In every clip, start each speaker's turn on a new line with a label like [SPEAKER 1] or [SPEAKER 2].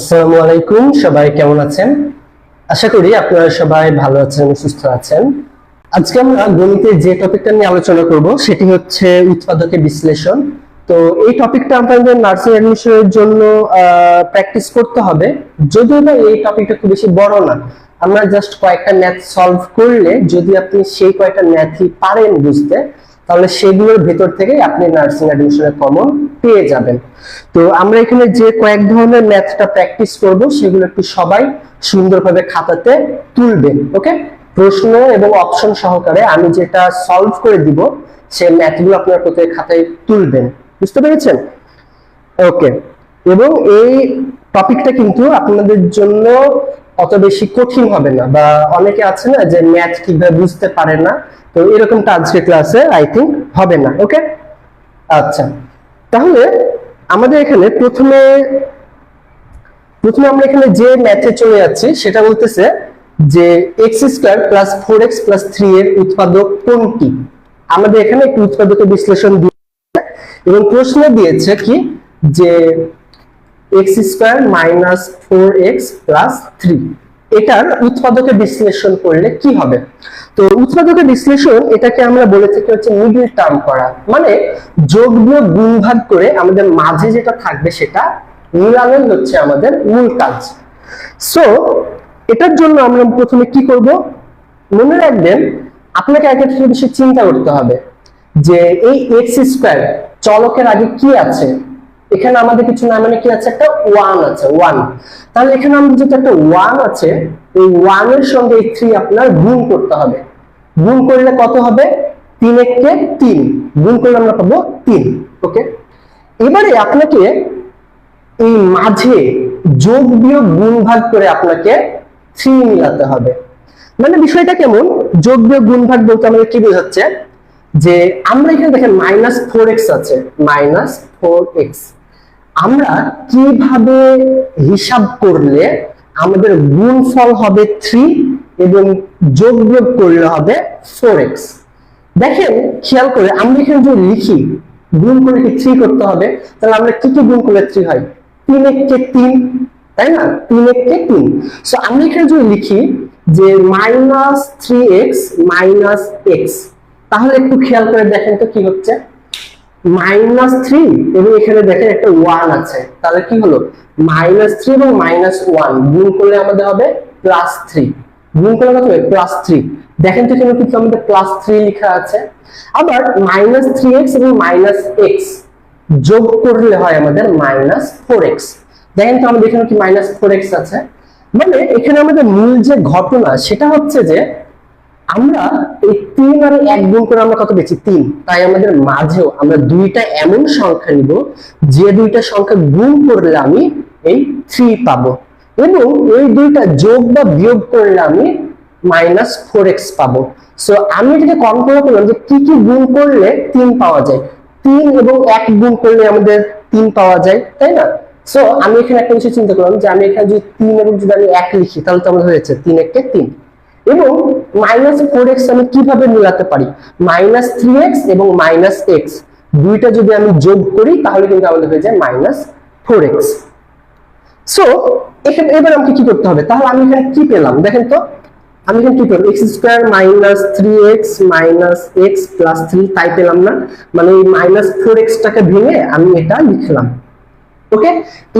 [SPEAKER 1] আসসালামু আলাইকুম, সবাই কেমন আছেন? আশা করি আপনারা সবাই ভালো আছেন, সুস্থ আছেন। আজকে আমরা গণিতের যে টপিকটা নিয়ে আলোচনা করব, সেটি হচ্ছে উৎপাদকের বিশ্লেষণ। তো এই টপিকটা আপনাদের নার্সিং অ্যাডমিশনের জন্য প্র্যাকটিস করতে হবে। যদিও না এই টপিকটা খুব বেশি বড় না, আমরা জাস্ট কয়েকটা ম্যাথ সলভ করলে যদি আপনি সেই কয়েকটা ম্যাথই পারেন বুঝতে তাহলে সেগুলোর ভেতর থেকে আপনি নার্সিং অ্যাডমিশনের কমন পেয়ে যাবেন। তো আমরা এখানে যে কয়েক ধরনের ম্যাথটা প্র্যাকটিস করব, সেগুলো একটু সবাই সুন্দরভাবে খাতাতে তুলবেন ওকে প্রশ্ন এবং অপশন সহকারে আমি যেটা সলভ করে দিব সেই ম্যাথগুলো আপনার প্রত্যেক খাতায় তুলবেন। বুঝতে পেরেছেন? ওকে এবং এই টপিকটা কিন্তু আপনাদের জন্য অত বেশি কঠিন হবে না, বা অনেকে আছে না যে ম্যাথ ঠিকভাবে বুঝতে পারে না, তো এরকমটা আজকে ক্লাসে আই থিঙ্ক হবে না ওকে আচ্ছা তাহলে আমাদের এখানে প্রথমে প্রথমে আমরা এখানে যে ম্যাথে চলে যাচ্ছি, সেটা বলতেছে যে x square plus four x plus three এর উৎপাদক কোনটি? আমাদের এখানে একটি উৎপাদকের বিশ্লেষণ দিয়েছে, এবং প্রশ্ন দিয়েছে কি যে x square minus four x plus three এটার উৎপাদকের বিশ্লেষণ করলে কি হবে? তো উৎপাদকের বিশ্লেষণ এটাকে আমরা বলে থাকি হচ্ছে মিডল টার্ম করা। মানে যোগ বিয়োগ গুণ ভাগ করে আমাদের মাঝে যেটা থাকবে সেটা মিলানোই হচ্ছে আমাদের মূল কাজ। সো এটার জন্য আমরা প্রথমে কি করব? মনে রাখবেন, আপনাকে থেকে বেশি চিন্তা করতে হবে যে এই এক্স স্কোয়ার চলকের আগে কি আছে? এখানে আমাদের কিছু না মানে কি আছে? একটা ওয়ান আছে ওয়ান তাহলে এখানে আমাদের যেটা একটা ওয়ান আছে, এই ওয়ানের সঙ্গে এই থ্রি আপনার গুণ করতে হবে। গুণ করলে কত হবে? তিন এককে তিন। গুণ করলে আমরা পাবো তিন। ওকে এবারে আপনাকে এই মাঝে যোগ বিয়োগ গুণ ভাগ করে আপনাকে থ্রি মিলাতে হবে। মানে বিষয়টা কেমন? যোগ বিয়োগ গুণ ভাগ বলতে আমাদের কি বোঝাচ্ছে? যে আমরা এখানে দেখেন মাইনাস ফোর এক্স আছে। মাইনাস ফোর এক্স আমরা কীভাবে হিসাব করলে আমাদের গুণফল হবে থ্রি এবং যোগ বিয়োগ করলে হবে ফোর এক্স দেখেন, খেয়াল করে আমরা এখানে যদি লিখি, গুণ করে কি থ্রি করতে হবে? তাহলে আমরা কি কি গুণ করলে থ্রি হয়? তিন এককে তিন তাই না? তিন এককে তিন সো আমরা এখানে যদি লিখি যে minus three x minus x তাহলে একটু খেয়াল করে দেখেন তো কি হচ্ছে। মাইনাস থ্রি এবং এখানে দেখেন একটা ওয়ান আছে। তাহলে কি হলো? মাইনাস থ্রি এবং মাইনাস ওয়ান গুণ করলে আমাদের হবে প্লাস থ্রি। গুণ করলে কত হবে প্লাস থ্রি। দেখেন তো এখানে কিন্তু আমাদের প্লাস থ্রি লেখা আছে। আবার মাইনাস থ্রি এক্স এবং মাইনাস এক্স যোগ করলে হয় আমাদের মাইনাস ফোর এক্স। দেখেন তো আমাদের এখানে কি মাইনাস ফোর এক্স আছে? মানে এখানে আমাদের মূল যে ঘটনা সেটা হচ্ছে যে আমরা এই তিন আর এক গুণ করে আমরা কত পেয়েছি? তিন। তাই আমাদের মাঝেও আমরা দুইটা এমন সংখ্যা নিব, যে দুইটা সংখ্যা গুণ করলে আমি এই থ্রি পাবো। এবং এই দুইটা যোগ বা বিয়োগ করলে আমি মাইনাস ফোর এক্স পাবো। সো আমি এটাকে কল্পনা করলাম যে কি কি গুণ করলে তিন পাওয়া যায়। তিন এবং এক গুণ করলে আমাদের তিন পাওয়া যায়, তাই না? সো আমি এখানে একটা বিষয় চিন্তা করলাম যে আমি এখানে যদি তিন এবং যদি আমি এক লিখি, তাহলে তো আমাদের হয়েছে তিন একটা তিন। এবং মাইনাস ফোর এক্স আমি কীভাবে মিলাতে পারি? মাইনাস থ্রি এক্স এবং মাইনাস এক্স দুইটা যদি আমি যোগ করি, তাহলে কিন্তু আমাদের হয়ে যায় মাইনাস ফোর এক্স সো এখানে, এবার আমাকে কি করতে হবে? তাহলে আমি এখানে কি পেলাম? দেখেন তো, আমি এখানে কি পেলাম? X square minus three x minus x plus three তাই পেলাম না। মানে এই মাইনাস ফোর এক্সটাকে ভেঙে আমি এটা লিখলাম। ওকে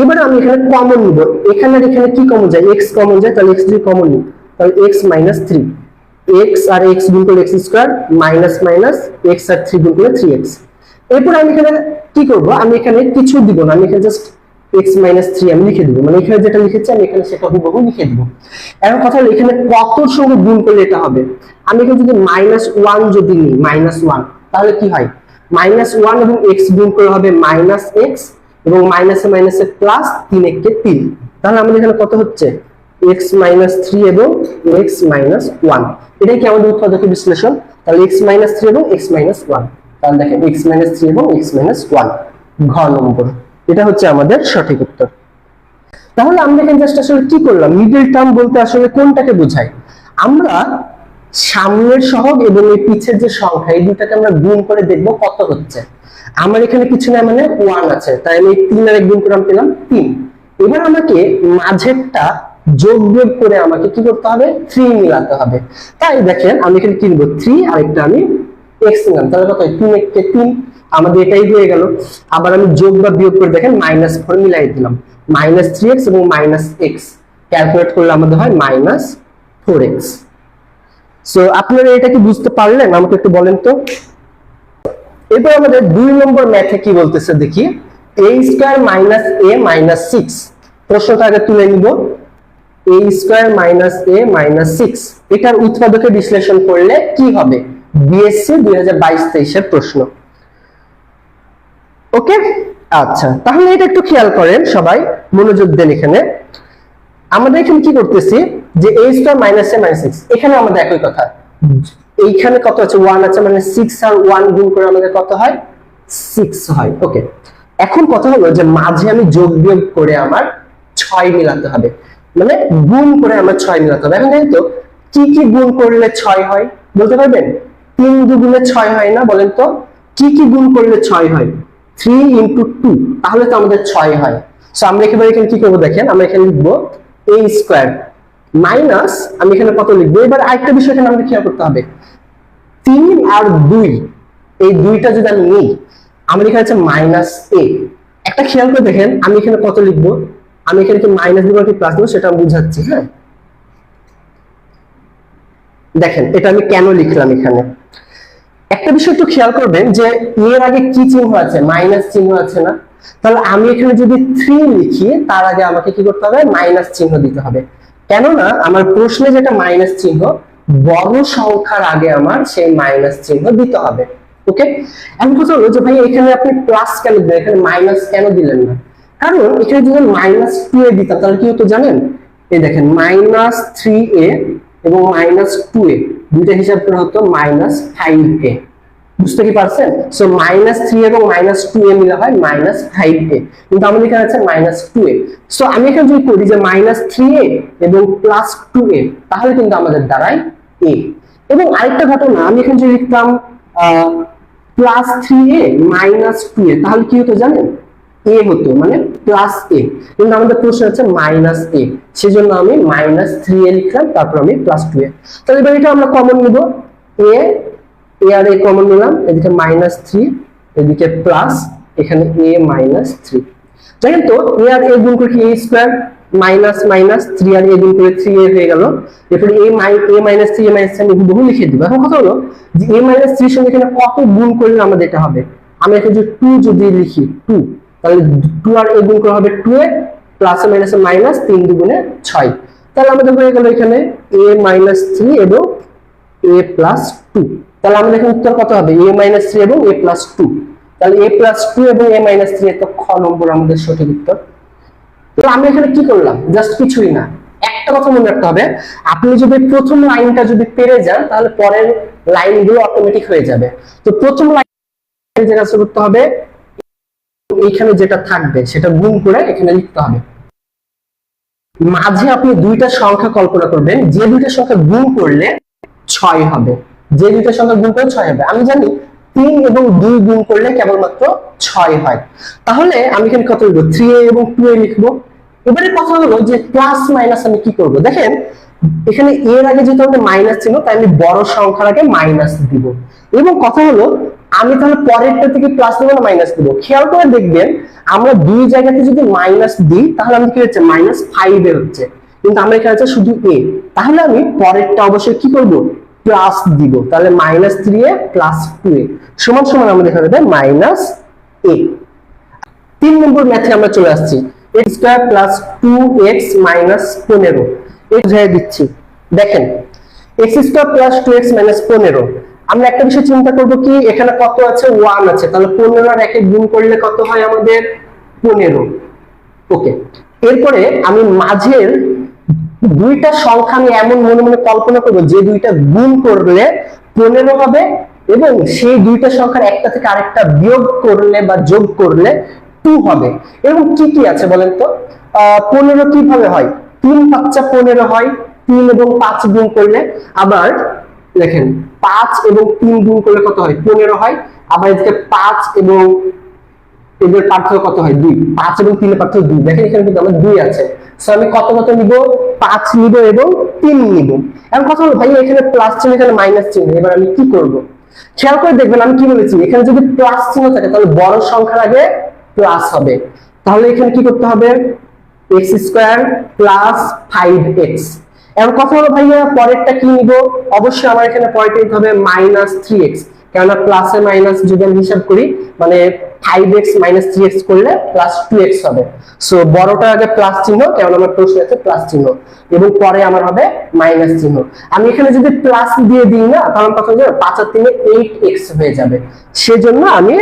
[SPEAKER 1] এবার আমি এখানে কমন নিব। এখানে এখানে কি কমন যায়? এক্স কমন যায়, তাহলে এক্স থ্রি কমন নিব তাহলে এক্স মাইনাস থ্রি এক্স আর এক্স গুণ করলে x square minus minus x আর থ্রি গুণ করলে থ্রি এক্স এরপর আমি এখানে কি করব? আমি এখানে কিছু দিব না। আমি এখানে জাস্ট এক্স মাইনাস থ্রি আমি লিখে দিব। মানে এখানে যেটা লিখেছি, আমি এখানে সেটা হুবহু লিখে দিব। এখন কথা হলো, এখানে কত সঙ্গে গুণ করলে এটা হবে? আমি এখানে যদি মাইনাস ওয়ান যদি নিই মাইনাস ওয়ান তাহলে কি হয়? মাইনাস ওয়ান এবং এক্স গুণ করে হবে মাইনাস এক্স এবং মাইনাসে মাইনাসে প্লাস তিন এককে তিন। তাহলে আমাদের এখানে কত হচ্ছে? এক্স মাইনাস থ্রি এবং এক্স মাইনাস ওয়ান এটাই কি আমাদের উৎপাদকের বিশ্লেষণ? তাহলে এক্স মাইনাস থ্রি এবং এক্স মাইনাস ওয়ান তাহলে দেখেন এক্স মাইনাস থ্রি এবং এক্স মাইনাস ওয়ান ঘ নম্বর। এটা হচ্ছে আমাদের সঠিক উত্তর। তাহলে আমরা এখানে জাস্ট আসলে কি করলাম? মিডল টার্ম বলতে আসলে কোনটাকে বোঝায় আমরা সামনের সহগ এবং এই পিছের যে সংখ্যা, এই দুটাকে আমরা গুণ করে দেখব কত হচ্ছে। আমার এখানে কিছু না মানে ওয়ান আছে, তাই আমি তিন আর এক গুণ করে পেলাম তিন। এবার আমাকে মাঝেরটা যোগ বিয়োগ করে আমাকে কি করতে হবে? থ্রি মিলাতে হবে। তাই দেখেন আমি এখানে কি নিবো থ্রি আরেকটা আমি এক্স নিলাম। তাহলে কত তিন এককে তিন। আমাদের এটাই হয়ে গেল। আবার আমি যোগ বা বিয়োগ করে দেখেন মাইনাস ফোর মিলাই দিলাম। মাইনাস থ্রি এক্স এবং মাইনাস এক্স ক্যালকুলেট করলে আমাদের হয় মাইনাস ফোর এক্স সো আপনারা এটা কি বুঝতে পারলেন? আমাকে একটু বলেন তো। এরপর আমাদের দুই নম্বর ম্যাথে কি বলতেছে দেখি? A square minus a minus six প্রশ্নটা আগে তুলে নিব। A square minus a minus six এটার উৎপাদকে বিশ্লেষণ করলে কি হবে? বিএসসি দুই হাজার তেইশের প্রশ্ন। ওকে? আচ্ছা তাহলে এটা একটু খেয়াল করেন সবাই, মনোযোগ দেন এখানে। আমাদের এখানে কি করতেছি? যে a square minus a minus six এখানে আমাদের একই কথা। এইখানে কত আছে? ওয়ান আছে মানে সিক্স আর ওয়ান গুণ করে আমাদের কত হয়? সিক্স হয়। ওকে। এখন কথা হলো যে মাঝে আমি যোগ বিয়োগ করে আমার ছয় মিলাতে হবে। মানে গুণ করে আমার ছয় মিলাতে হবে এখন তো, কি কি গুণ করলে ছয় হয়? বলতে পারবেন? তিন দুগুণে ছয় হয় না? বলেন তো, কি কি গুণ করলে ছয় হয়? থ্রি ইন্টু টু তাহলে তো আমাদের ছয় হয়। সো আমরা একেবারে এখানে কি করব দেখেন? আমরা এখানে লিখব এ স্কোয়ার মাইনাস আমি এখানে কত লিখব? এবার আরেকটা বিষয় এখানে আমাদের খেয়াল করতে হবে। তিন আর দুই, এই দুইটা যদি আমি নিই আমার এখানে আছে মাইনাস এ একটা খেয়াল করে দেখেন, আমি এখানে কত লিখব? আমি এখানে কি মাইনাস দিব কি প্লাস দিব সেটা বুঝাচ্ছি হ্যাঁ? দেখেন, এটা আমি কেন লিখলাম এখানে? একটা বিষয় একটু খেয়াল করবেন যে এর আগে কি চিহ্ন আছে? মাইনাস চিহ্ন আছে না? তাহলে আমি এখানে যদি থ্রি লিখি, তার আগে আমাকে কি করতে হবে? মাইনাস চিহ্ন দিতে হবে। কেননা, আমার প্রশ্নে যেটা মাইনাস চিহ্ন, বড় সংখ্যার আগে আমার সেই মাইনাস চিহ্ন দিতে হবে। ওকে এখন কথা হলো যে ভাই, এখানে আপনি প্লাস কেন দিলেন? এখানে মাইনাস কেন দিলেন না? কারণ এখানে যদি মাইনাস টু এ দিতাম, তাহলে কি হতো জানেন? এই দেখেন মাইনাস থ্রি এ এবং মাইনাস টু এ দুইটা হিসাব করে হতো মাইনাস ফাইভ এ বুঝতে কি পারছেন? সো মাইনাস থ্রি এবং মাইনাস টু এ মিলে হয় মাইনাস ফাইভ এ কিন্তু আমাদের এখানে আছে মাইনাস টু এ সো আমি এখানে যদি করি যে মাইনাস থ্রি এ এবং প্লাস টু এ তাহলে কিন্তু আমাদের দাঁড়ায় এ এবং আরেকটা ঘটনা, আমি এখানে যদি লিখতাম plus three a minus two a তাহলে কি হতো জানেন? এ হতো মানে প্লাস এ কিন্তু আমাদের প্রশ্ন হচ্ছে মাইনাস এ সেজন্য আমি মাইনাস থ্রি এ লিখলাম, তারপর আমি প্লাস টু এ তাহলে এবার এটা আমরা কমন নিব। এ এ আর এ কমন নিলাম, এদিকে মাইনাস থ্রি এদিকে প্লাস এখানে এ মাইনাস থ্রি জানেন তো এ আর এ গুণ করে কি a square minus minus three R a গুণ করে থ্রি এ হয়ে গেল। এরপরে a my a minus three a minus three আমি বহু লিখে দিব। এখন কথা হলো যে এ মাইনাস থ্রির সঙ্গে এখানে কত গুণ করলে আমাদের এটা হবে? আমি এখানে যদি টু যদি লিখি টু তাহলে টু আর এ গুণ করা হবে টু এ প্লাস মাইনাসে মাইনাস তিন দুগুণে ছয়। তাহলে আমাদের হয়ে গেল এখানে এ মাইনাস থ্রি এবং এ প্লাস টু তাহলে আমাদের এখানে উত্তর কত হবে? এ মাইনাস থ্রি এবং এ প্লাস টু তাহলে এ প্লাস টু এবং এ মাইনাস থ্রি তো খ নম্বর আমাদের সঠিক উত্তর। তো আমি এখানে কি করলাম? জাস্ট কিছুই না। একটা কথা মনে রাখতে হবে, আপনি যদি প্রথম লাইনটা যদি পেরে যান, তাহলে পরের লাইনগুলো অটোমেটিক হয়ে যাবে। তো প্রথম লাইন যে কাজ করতে হবে এইখানে যেটা থাকবে, সেটা গুণ করে এখানে লিখতে হবে। মাঝে আপনি দুইটা সংখ্যা কল্পনা করবেন, যে দুইটা সংখ্যা গুণ করলে ছয় হবে। যে দুইটা সংখ্যা গুণ করলে ছয় হবে। আমি জানি তিন এবং দুই গুণ করলে কেবলমাত্র ছয় হয়। তাহলে আমি এখানে কত লিখব? থ্রি এ এবং টু এ লিখব। এবারে কথা হলো যে প্লাস মাইনাস আমি কি করব? দেখেন এখানে এর আগে যেহেতু আমাদের মাইনাস ছিল, তাই আমি বড় সংখ্যার আগে মাইনাস দিব। এবং কথা হলো, আমি তাহলে পরেরটা থেকে প্লাস দেবো না মাইনাস দিব? খেয়াল করে দেখবেন, আমরা দুই জায়গাতে যদি মাইনাস দিই, তাহলে আমাদের কি হচ্ছে? মাইনাস ফাইভ এ হচ্ছে। কিন্তু আমরা এখানে আছে শুধু এ তাহলে আমি পরেরটা অবশ্যই কি করব? প্লাস দিব। তাহলে minus three a plus two a. সমান সমান আমাদের এখানে হবে মাইনাস এ তিন নম্বর ম্যাথে আমরা চলে আসছি। X square plus two x minus পনেরো। বুঝাই দিচ্ছি। দেখেন x square plus two x minus পনেরো। আমরা একটা বিষয় চিন্তা করব কি এখানে কত আছে? ওয়ান আছে। তাহলে পনেরো আর একে গুণ করলে কত হয় আমাদের? পনেরো। ওকে। এরপরে আমি মাঝের দুইটা সংখ্যা আমি এমন মনে মনে কল্পনা করব যে দুইটা গুণ করলে পনেরো হবে এবং সেই দুইটা সংখ্যার একটা থেকে আরেকটা বিয়োগ করলে বা যোগ করলে টু হবে। এবং কি কি আছে বলেন তো? আহ, পনেরো কীভাবে হয়? তিন পাঁচটা পনেরো হয়, তিন এবং পাঁচ গুণ করলে আবার দেখেন, পাঁচ এবং তিন গুণ করলে কত হয়? পনেরো হয়। আবার এদিকে পাঁচ এবং এদের পার্থক্য কত হয়? দুই। পাঁচ এবং তিনের পার্থক্য দুই। দেখেন এখানে কিন্তু আমার দুই আছে। সো আমি কত কত নিব? পাঁচ নিব এবং তিন নিব। এখন কথা হলো ভাই এখানে প্লাস চিহ্ন, এখানে মাইনাস চিহ্ন। এবার আমি কি করব? খেয়াল করে দেখবেন, আমি কি বলেছি? এখানে যদি প্লাস চিহ্ন থাকে, তাহলে বড় সংখ্যার আগে প্লাস হবে। তাহলে এখানে কি করতে হবে? X square plus five x এখন কথা হলো, ভাইয়া, পরেরটা কি নিব? অবশ্যই আমার এখানে পরেরটা নিতে হবে মাইনাস থ্রি এক্স কেননা প্লাসে মাইনাস যদি আমি হিসাব করি মানে five x minus three x করলে প্লাস টু এক্স হবে। সো বড়টার আগে প্লাস চিহ্ন কেমন আমার প্রশ্ন আছে প্লাস চিহ্ন। এবং পরে আমার হবে মাইনাস চিহ্ন। আমি এখানে যদি প্লাস দিয়ে দিই না, কারণ কথা হচ্ছে পাঁচ আর তিনে এইট এক্স হয়ে যাবে। সেজন্য আমি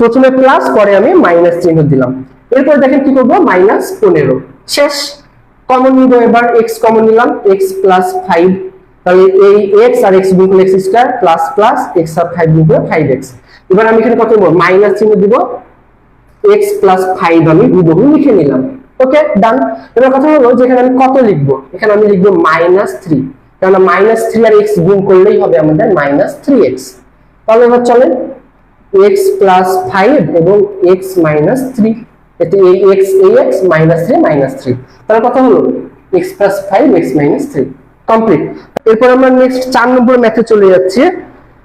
[SPEAKER 1] প্রথমে প্লাস পরে আমি মাইনাস চিহ্ন দিলাম। এরপর দেখেন কি করব? মাইনাস পনেরো। শেষ। কমন নিব এবার। এক্স কমন নিলাম। এক্স প্লাস ফাইভ তাহলে এই এক্স আর এক্স গুণ x square plus plus x আর ফাইভ গুণ করলে ফাইভ এক্স এবার আমি এখানে কত নেব? মাইনাস চিহ্ন দিব। এক্স প্লাস ফাইভ আমি হুবহু লিখে নিলাম। ওকে ডান এবার কথা হলো যে এখানে আমি কত লিখব? এখানে আমি লিখব মাইনাস থ্রি কেননা মাইনাস থ্রি আর এক্স গুণ করলেই হবে আমাদের মাইনাস থ্রি এক্স তাহলে এবার চলেন। এক্স প্লাস ফাইভ এবং এক্স মাইনাস থ্রি এতে এই এক্স এই x minus three minus three তাহলে কথা হলো? X plus five x minus three complete এরপর আমরা নেক্সট চার নম্বর ম্যাথে চলে যাচ্ছি।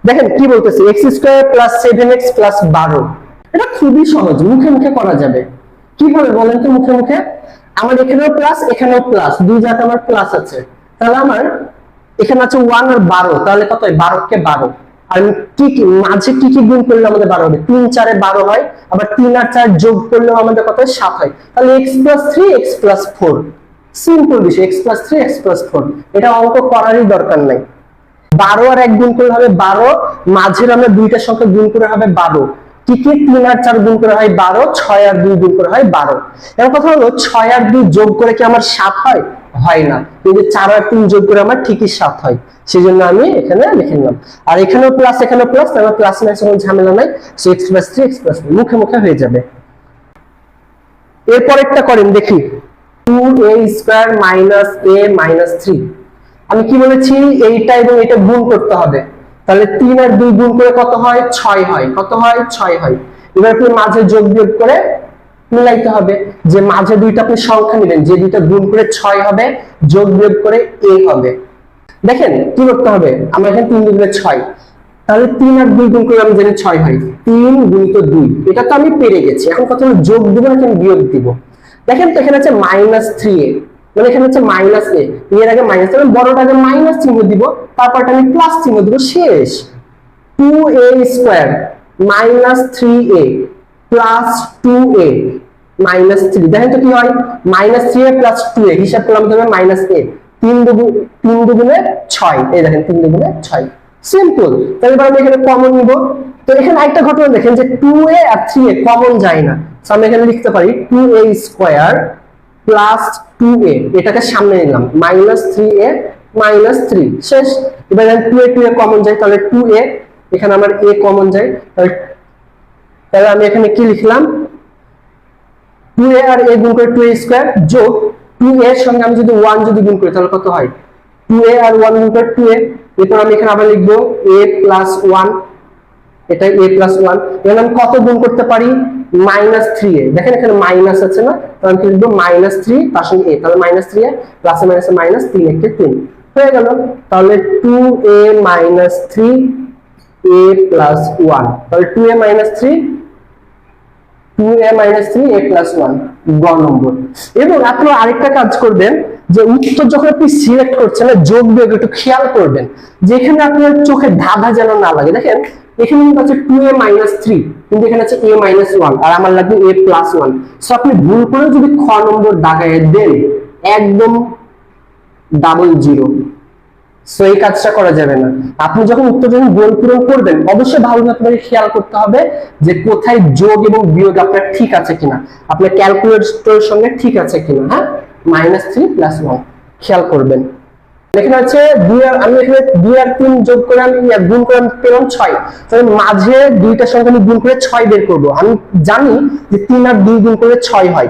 [SPEAKER 1] দেখেন কি বলতেছে? X square plus seven x plus বারো। এটা খুবই সহজ, মুখে মুখে করা যাবে। কি কীভাবে বলেন তো মুখে মুখে? আমার এখানেও প্লাস এখানেও প্লাস দুই জায়গায় আমার প্লাস আছে। তাহলে আমার এখানে আছে ওয়ান আর বারো। তাহলে কত বারো কে বারো। আর কি মাঝে কি কি গুণ করলে আমাদের বারো হবে? তিন চারে বারো হয়, আবার তিন আর চার যোগ করলেও আমাদের কত সাত হয়। তাহলে x plus three x plus four simple বিষয় x plus three x plus four এটা অঙ্ক করারই দরকার নাই। বারো আর এক গুণ করলে হবে বারো, মাঝের আমরা দুইটা সংখ্যা গুণ করে হবে বারো। কি কি তিন আর চার গুণ করে হয় বারো, ছয় আর দুই গুণ করে হয় বারো। এবার কথা হলো, ছয় আর দুই যোগ করে কি আমার সাত হয়? হয় না। কিন্তু চার আর তিন যোগ করে আমার ঠিকই সাত হয়। সেই জন্য আমি এখানে লিখে নিলাম। আর এখানেও প্লাস এখানেও প্লাস তাহলে প্লাস মাইনাস কোনো ঝামেলা নাই। So x plus three x plus মুখে মুখে হয়ে যাবে। এরপরেরটা করেন, দেখি। Two a square minus a minus three আমি কি বলেছি? এইটা এবং এটা গুণ করতে হবে। তাহলে তিন আর দুই গুণ করে কত হয়? ছয় হয়। কত হয়? ছয় হয়। এবার আপনি মাঝে যোগ বিয়োগ করে মিলাইতে হবে। যে মাঝে দুইটা আপনি সংখ্যা নেবেন, যে দুইটা গুণ করে ছয় হবে, যোগ বিয়োগ করে এ হবে। দেখেন, কি করতে হবে? আমরা এখানে তিন দুগুণে ছয়। তাহলে তিন আর দুই গুণ করে আমি জানি ছয় হয়। তিন গুণিত দুই। এটা তো আমি পেরে গেছি। এখন কত হলো যোগ দিব আমি বিয়োগ দিব? দেখেন তো এখানে আছে মাইনাস থ্রি এ মানে এখানে হচ্ছে মাইনাস এ এর আগে মাইনাস তাহলে বড়টা আগে মাইনাস চিহ্ন দিব, তারপরটা আমি প্লাস চিহ্ন দিব শেষ। Two a square minus three a plus two a minus three দেখেন তো কি হয়? Minus three a plus two a হিসাব করলাম তবে মাইনাস এ তিন দুগুণ, তিন দুগুণে ছয়। এই দেখেন, তিন দুগুণে ছয়। সিম্পল তাহলে আমি এখানে কমন নিব। তো এখানে আরেকটা ঘটনা দেখেন যে টু এ আর থ্রি এ কমন যায় না। আমি এখানে লিখতে পারি two a square plus two a এটাকে সামনে নিলাম। Minus three a minus three শেষ। এবার two a two a common যায়, তাহলে টু এ এখানে আমার এ কমন যায়, তাহলে তাহলে আমি এখানে কি লিখলাম? টু এ আর এ গুণ করে টু এ স্কোয়ার যোগ টু এর সঙ্গে আমি যদি ওয়ান যদি গুণ করি, তাহলে কত হয়? টু এ আর ওয়ান গুণ করে টু এ এরপর আমি এখানে আবার লিখব এ প্লাস ওয়ান এটা এ প্লাস ওয়ান এখানে আমি কত গুণ করতে পারি? মাইনাস থ্রি এ দেখেন এখানে মাইনাস আছে না? তাহলে আমি লিখব? মাইনাস থ্রি তার সঙ্গে এ তাহলে মাইনাস থ্রি এ প্লাসে মাইনাসে মাইনাস তিন একে তিন। হয়ে গেল। তাহলে two a minus three a plus one তাহলে টু এ মাইনাস থ্রি যখন আপনার চোখে ধাঁধা যেন না লাগে। দেখেন, এখানে কিন্তু আছে টু এ মাইনাস থ্রি কিন্তু এখানে আছে এ মাইনাস ওয়ান আর আমার লাগবে এ প্লাস ওয়ান আপনি ভুল করে যদি খ নম্বর দাগায় দেন, একদম ডাবল জিরো সো এই কাজটা করা যাবে না। আপনি যখন উত্তর যখন গোল পূরণ করবেন, অবশ্যই ভালোভাবে আপনাকে খেয়াল করতে হবে যে কোথায় যোগ এবং বিয়োগ আপনার ঠিক আছে কিনা। আপনার ক্যালকুলেটরের সঙ্গে ঠিক আছে কিনা হ্যাঁ? মাইনাস থ্রি প্লাস ওয়ান খেয়াল করবেন। এখানে আছে দুই আর, আমি এখানে দুই আর তিন যোগ করে আমি গুণ করে পেলাম ছয়। তাহলে মাঝে দুইটা সংখ্যা আমি গুণ করে ছয় বের করব। আমি জানি যে তিন আর দুই গুণ করে ছয় হয়।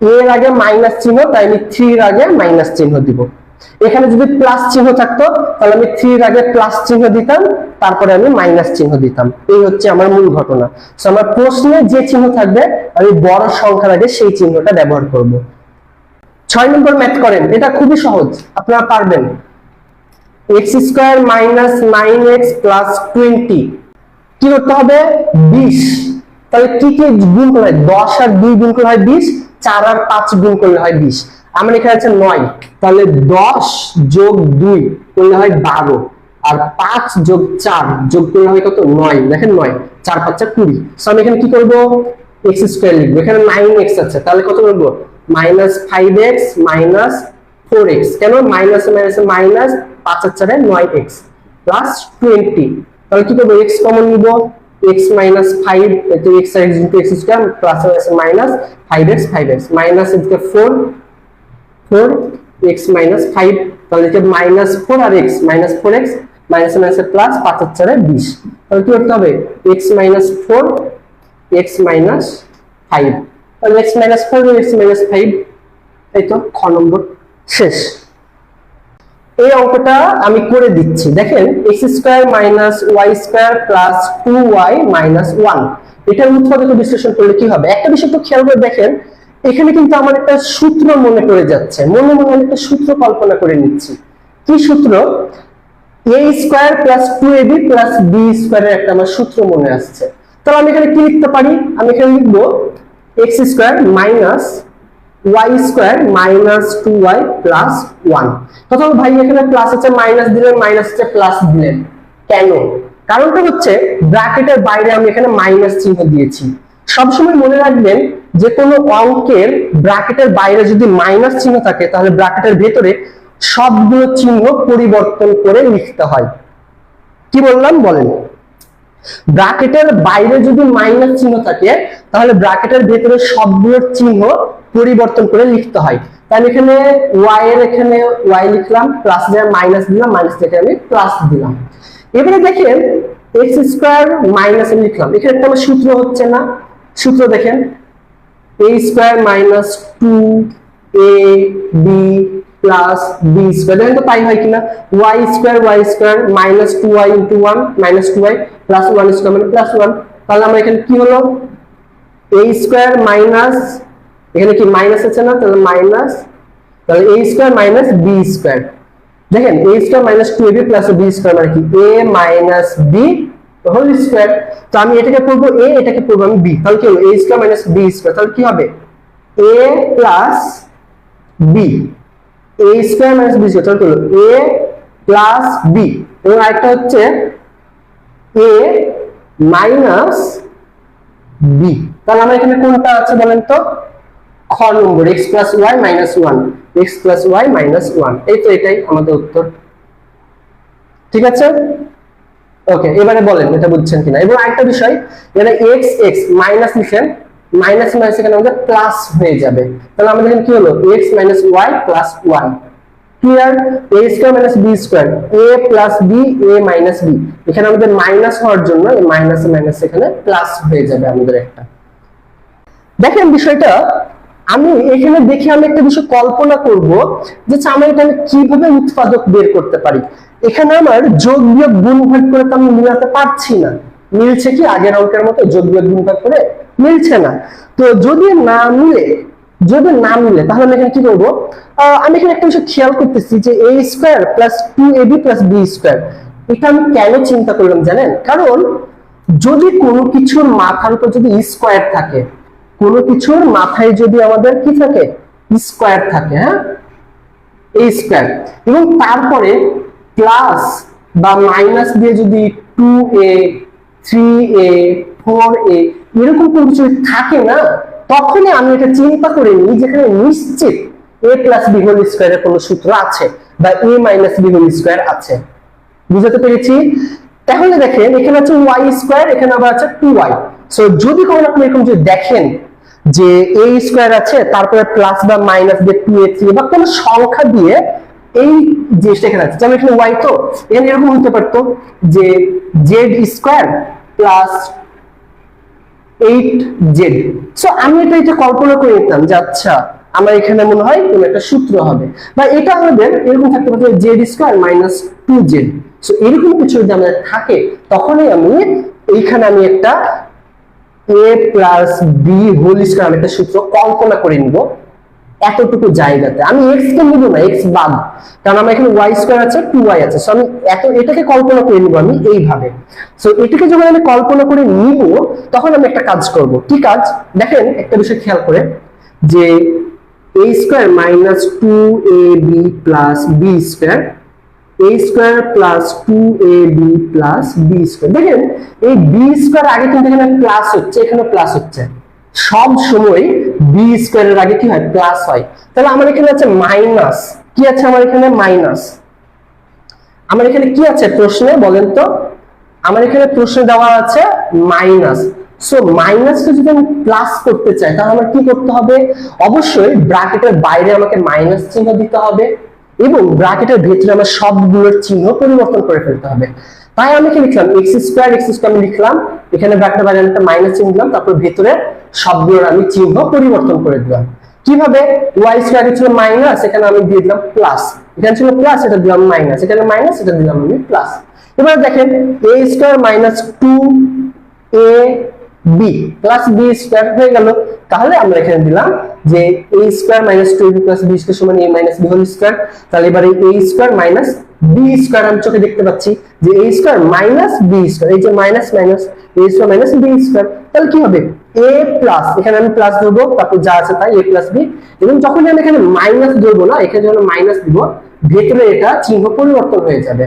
[SPEAKER 1] এর আগে মাইনাস চিহ্ন, তাই আমি থ্রির আগে মাইনাস চিহ্ন দিব। এখানে যদি প্লাস চিহ্ন থাকতো, তাহলে আমি থ্রির আগে প্লাস চিহ্ন দিতাম, তারপরে আমি মাইনাস চিহ্ন দিতাম। এই হচ্ছে আমার মূল ঘটনা। তো আমার প্রশ্নে যে চিহ্ন থাকবে, আমি বড় সংখ্যার আগে সেই চিহ্নটা ব্যবহার করব। ছয় নম্বর ম্যাথ করেন। এটা খুবই সহজ। আপনারা পারবেন। X square minus nine x plus twenty কি করতে হবে? বিশ। তাহলে কি কি গুণ করলে হয়? দশ আর দুই গুণ করলে হয় বিশ, চার আর পাঁচ গুণ করলে হয় বিশ। আমার এখানে আছে নয়। তাহলে দশ যোগ দুই করলে হয় বারো। আর পাঁচ যোগ চার, যোগ করলে হয় কত? নয়। দেখেন নয়। চার পাঁচটা কুড়ি। So, আমি এখানে কি করব? এক্স স্কোয়ার লিখব। এখানে নাইন এক্স আছে। তাহলে কত করব? Minus five x minus four x কেন? মাইনাস মাইনাস মাইনাস পাঁচ আর চারে নয় এক্স প্লাস টোয়েন্টি তাহলে কি করব? এক্স কমন নিব। এক্স মাইনাস ফাইভ এক্স আর x x square plus minus five x five x minus four four x minus five তাহলে মাইনাস ফোর আর x minus four x minus minus plus পাঁচ চারে বিশ। তাহলে কি করতে হবে? X minus four x minus five তাহলে x minus four x minus five এই তো খ নম্বর শেষ। এই অঙ্কটা আমি করে দিচ্ছি। দেখেন x square minus y square plus two y minus one এটার উৎপাদক বিশ্লেষণ করলে কি হবে? একটা বিষয় তো খেয়াল করে দেখেন এখানে কিন্তু আমার একটা সূত্র মনে পড়ে যাচ্ছে। মনে মনে একটা সূত্র কল্পনা করে নিচ্ছি। কি সূত্র? A square plus two a b plus b স্কোয়ারের একটা আমার সূত্র মনে আসছে। তাহলে আমি এখানে কি লিখতে পারি? আমি এখানে লিখব x square minus y square minus two y plus one প্রথম ভাই, এখানে প্লাস আছে মাইনাস দিলেন মাইনাস আছে প্লাস দিলেন। কেন? কারণটা হচ্ছে ব্র্যাকেটের বাইরে আমি এখানে মাইনাস চিহ্ন দিয়েছি। সবসময় মনে রাখবেন যে কোনো অঙ্কের ব্র্যাকেটের বাইরে যদি মাইনাস চিহ্ন থাকে, তাহলে ব্র্যাকেটের ভেতরে সবগুলো চিহ্ন পরিবর্তন করে লিখতে হয়। কি বললাম? বলেন। ব্র্যাকেটের বাইরে যদি মাইনাস চিহ্ন থাকে, তাহলে ব্র্যাকেটের ভেতরে সবগুলোর চিহ্ন পরিবর্তন করে লিখতে হয়। তাহলে এখানে ওয়াই এর এখানে ওয়াই লিখলাম প্লাস মাইনাস দিলাম মাইনাস থেকে আমি প্লাস দিলাম। এবারে দেখেন, x স্কোয়ার মাইনাস লিখলাম। এখানে কোনো সূত্র হচ্ছে না। সূত্র দেখেন, a square minus two a b plus b square দেখেন তো তাই হয় কিনা? y square y square minus two y into one minus two y plus one square মানে প্লাস ওয়ান তাহলে আমরা এখানে কি হলো? a স্কয়ার মাইনাস এখানে কি মাইনাস আছে না? তাহলে মাইনাস তাহলে a square minus b square দেখেন, a square minus two a b plus b square মানে কি? a minus b whole square তো আমি এটাকে পড়ব a, এটাকে পড়ব আমি b তাহলে কি হলো a square minus b square তাহলে কি হবে? A plus b a square minus b square তাহলে a প্লাস b এবং আরেকটা হচ্ছে a মাইনাস বি তাহলে আমার এখানে কোনটা আছে বলেন তো? খ নম্বর, x plus y minus one x plus y minus one এই তো এটাই আমাদের উত্তর। ঠিক আছে? ওকে এবারে বলেন এটা বুঝছেন কিনা। এবং আরেকটা বিষয় যেটা x x মাইনাস লিখেন মাইনাস মাইনাস এখানে আমাদের প্লাস হয়ে যাবে। তাহলে আমাদের এখানে কি হলো? x minus y plus clear b এখানে আমাদের মাইনাস হওয়ার জন্য মাইনাস মাইনাস এখানে প্লাস হয়ে যাবে আমাদের একটা। দেখেন বিষয়টা, আমি এখানে দেখে আমি একটা বিষয় কল্পনা করব, যে আমার এটা আমি কীভাবে উৎপাদক বের করতে পারি। এখানে আমার যোগ বিয়োগ গুণ ভাগ করে তো আমি মিলাতে পারছি না। মিলছে কি আগের অঙ্কের মতো যোগ বিয়োগ গুণ ভাগ করে? মিলছে না। তো যদি না মিলে, যদি না মিলে, তাহলে আমি এখানে কি করব? আমি এখানে একটা বিষয় খেয়াল করতেছি যে a square plus two a b plus b square এটা আমি কেন চিন্তা করলাম জানেন? কারণ যদি কোনো কিছুর মাথার উপর যদি স্কোয়ার থাকে, কোনো কিছুর মাথায় যদি আমাদের কি থাকে? স্কোয়ার থাকে হ্যাঁ? এই স্কোয়ার এবং তারপরে প্লাস বা মাইনাস দিয়ে যদি two a three a four a এরকম কোনো কিছু থাকে না, তখনই আমি এটা চিন্তা করে নিই যেখানে নিশ্চিত এ প্লাস বি হোল স্কোয়ারের কোনো সূত্র আছে বা a minus b whole square আছে। বুঝতে পেরেছি? তাহলে দেখেন, এখানে আছে ওয়াই স্কোয়ার এখানে আবার আছে টু ওয়াই সো যদি কখনো আপনি এরকম যদি দেখেন যে এ স্কোয়ার আছে, তারপরে প্লাস বা মাইনাস দিয়ে টু এ থ্রি বা কোনো সংখ্যা দিয়ে এই জিনিসটা এখানে আছে। যেমন এখানে ওয়াই তো, এখানে এরকম হতে পারতো যে z square plus eight z so আমি এটা এটা কল্পনা করে নিতাম যে আচ্ছা আমার এখানে মনে হয় কোন একটা সূত্র হবে। বা এটা আমাদের এরকম থাকতে পারে z square minus two z so এরকম কিছু যদি আমাদের থাকে, তখনই আমি এইখানে আমি একটা a plus b whole square আমি একটা সূত্র কল্পনা করে নিব। এতটুকু জায়গাতে। আমি এক্স কে নিব না এক্স বাদ। কারণ আমার এখানে ওয়াই স্কোয়ার আছে টু ওয়াই আছে। সো আমি এত, এটাকে কল্পনা করে নিব আমি এইভাবে। সো এটাকে যখন আমি কল্পনা করে নিব, তখন আমি একটা কাজ করব। কি কাজ? দেখেন, একটা বিষয় খেয়াল করে যে a square minus two a b plus b square a square plus two a b plus b square দেখেন, এই বি স্কোয়ার আগে কিন্তু এখানে প্লাস হচ্ছে, এখানে প্লাস হচ্ছে। সব সময় বি স্কোয়ারের আগে কি হয়? প্লাস হয়। তাহলে আমার এখানে আছে মাইনাস কি আছে আমার এখানে? মাইনাস আমার এখানে কি আছে প্রশ্নে বলেন তো? আমার এখানে প্রশ্ন দেওয়া আছে মাইনাস সো মাইনাসকে যদি আমি প্লাস করতে চাই, তাহলে আমার কি করতে হবে? অবশ্যই ব্র্যাকেটের বাইরে আমাকে মাইনাস চিহ্ন দিতে হবে এবং ব্র্যাকেটের ভেতরে আমার সবগুলোর চিহ্ন পরিবর্তন করে ফেলতে হবে। তাই আমি কি লিখলাম? এক্স স্কোয়ার এক্স স্কোয়ার আমি লিখলাম, এখানে ব্র্যাকেটের বাইরে একটা মাইনাস চিহ্ন দিলাম, তারপর ভেতরে সবগুলোর আমি চিহ্ন পরিবর্তন করে দিলাম। কীভাবে? ওয়াই স্কোয়ার ছিল মাইনাস এখানে আমি দিয়ে দিলাম প্লাস এখানে ছিল প্লাস এটা দিলাম মাইনাস এখানে মাইনাস এটা দিলাম আমি প্লাস এবার দেখেন a square minus two a b plus b square হয়ে গেল। তাহলে আমরা এখানে দিলাম যে a square minus two b plus b square সমান a minus b whole square তাহলে এবারে a square minus b square আমি চোখে দেখতে পাচ্ছি যে a square minus b square এই যে minus minus a square minus b square তাহলে কি হবে? এ প্লাস এখানে আমি প্লাস ধরবো, তারপর যা আছে তাই এ প্লাস বি এবং যখন আমি এখানে মাইনাস ধরবো না, এখানে যখন মাইনাস দিব, ভেতরে এটা চিহ্ন পরিবর্তন হয়ে যাবে।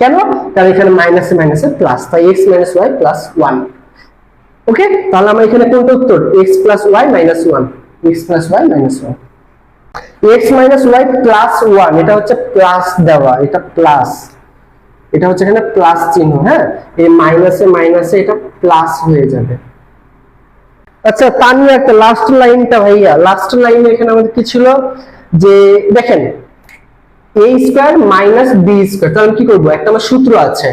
[SPEAKER 1] কেন? কারণ এখানে মাইনাসে মাইনাসে প্লাস তাই x minus y plus one okay তাহলে আমার এখানে কোনটা উত্তর? X plus y minus one x plus y minus one x minus y plus one এটা হচ্ছে প্লাস দেওয়া, এটা প্লাস এটা হচ্ছে এখানে প্লাস চিহ্ন হ্যাঁ? এই মাইনাসে মাইনাসে এটা প্লাস হয়ে যাবে। আচ্ছা তানিয়া একটা লাস্ট লাইনটা ভাইয়া। লাস্ট লাইন এখানে আমাদের কি ছিল? যে, দেখেন a square minus b square তাহলে কি করব? একটা আমার সূত্র আছে।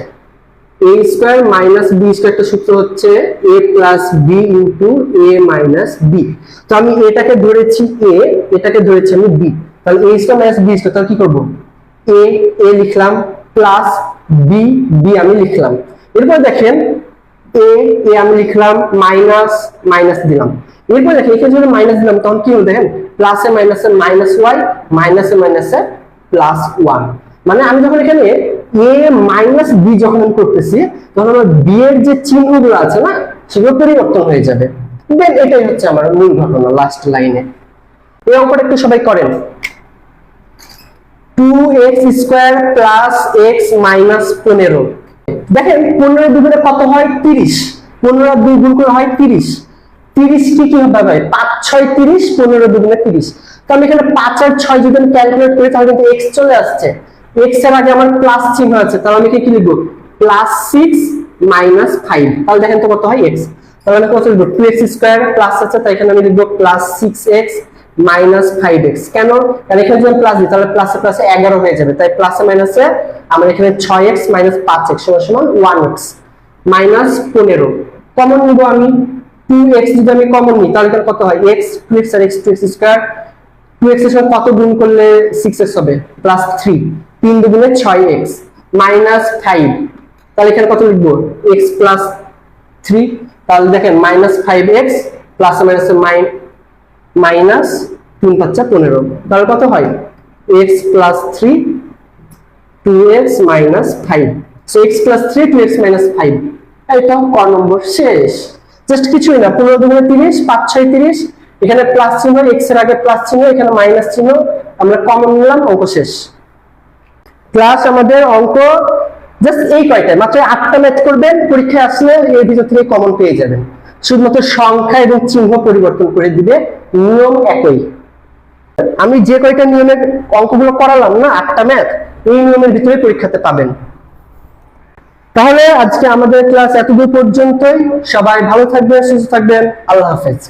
[SPEAKER 1] A square minus b square একটা সূত্র হচ্ছে a plus b into a minus b তো আমি এটাকে ধরেছি এ এটাকে ধরেছি আমি বি তাহলে a square minus b square তাহলে কি করব? এ এ লিখলাম প্লাস বি বি আমি লিখলাম। এরপর দেখেন এ এ আমি লিখলাম মাইনাস মাইনাস দিলাম। এরপর দেখেন এখানে যদি মাইনাস দিলাম, তখন কি হলো দেখেন? প্লাসে মাইনাসে মাইনাস ওয়াই মাইনাসে মাইনাসে প্লাস ওয়ান মানে আমি যখন এখানে এ মাইনাস বি যখন আমি করতেছি, তখন আমার বি এর যে চিহ্নগুলো আছে না, সেগুলো পরিবর্তন হয়ে যাবে। দেন এটাই হচ্ছে আমার মূল ঘটনা লাস্ট লাইনে অঙ্কটা একটু সবাই করেন। এক্স প্লাস এক্স মাইনাস পনেরো। দেখেন, পনেরো দুগুণে কত হয়? তিরিশ। পনেরো দুই গুণ করে হয় তিরিশ। তিরিশ কি কি হবে ভাই? পাঁচ, ছয়, তিরিশ, পনেরো দুগুণে তিরিশ। তো আমি এখানে পাঁচ আর ছয় যদি আমি ক্যালকুলেট করি, তাহলে কিন্তু এক্স চলে আসছে। এক্সের আগে আমার প্লাস চিহ্ন আছে, তাহলে আমি কি লিখব? প্লাস সিক্স মাইনাস ফাইভ তাহলে দেখেন তো কত হয় এক্স তাহলে কত লিখব? টু এক্স স্কোয়ার প্লাস আছে, তাই এখানে আমি লিখব plus six x minus five x কেন? কারণ এখানে যদি প্লাস দিই, তাহলে প্লাসে প্লাসে এগারো হয়ে যাবে। তাই প্লাসে মাইনাসে আমার এখানে ছয় এক্স মাইনাস পাঁচ এক্স সমান সমান ওয়ান এক্স মাইনাস পনেরো। কমন নিব আমি। টু এক্স যদি আমি কমন নিই, তাহলে কত হয়? এক্স টু এক্স আর x two x square two এক্সের সঙ্গে কত গুণ করলে সিক্স এক্স হবে? প্লাস থ্রি তিন দুগুণে ছয় এক্স মাইনাস ফাইভ তাহলে এখানে কত লিখব? এক্স প্লাস থ্রি তাহলে দেখেন minus five x plus minus mine minus তিন পাঁচটা পনেরো। তাহলে কত হয়? X plus three two x minus five so x plus three two x minus five এটা ক নম্বর শেষ। জাস্ট কিছুই না। পনেরো দুগুণে তিরিশ, পাঁচ ছয় তিরিশ। এখানে প্লাস চিহ্ন এক্সের আগে প্লাস চিহ্ন, এখানে মাইনাস চিহ্ন। আমরা কমন নিলাম, অঙ্ক শেষ। ক্লাস আমাদের অঙ্ক জাস্ট এই কয়টায় মাত্র আটটা ম্যাথ করবেন, পরীক্ষায় আসলে এর ভিতর থেকে কমন পেয়ে যাবেন। শুধুমাত্র সংখ্যা এবং চিহ্ন পরিবর্তন করে দিবে, নিয়ম একই। আমি যে কয়টা নিয়মের অঙ্কগুলো করালাম না, আটটা ম্যাথ এই নিয়মের ভিতরে পরীক্ষাতে পাবেন। তাহলে আজকে আমাদের ক্লাস এতদূর পর্যন্তই, সবাই ভালো থাকবেন, সুস্থ থাকবেন, আল্লাহ হাফেজ।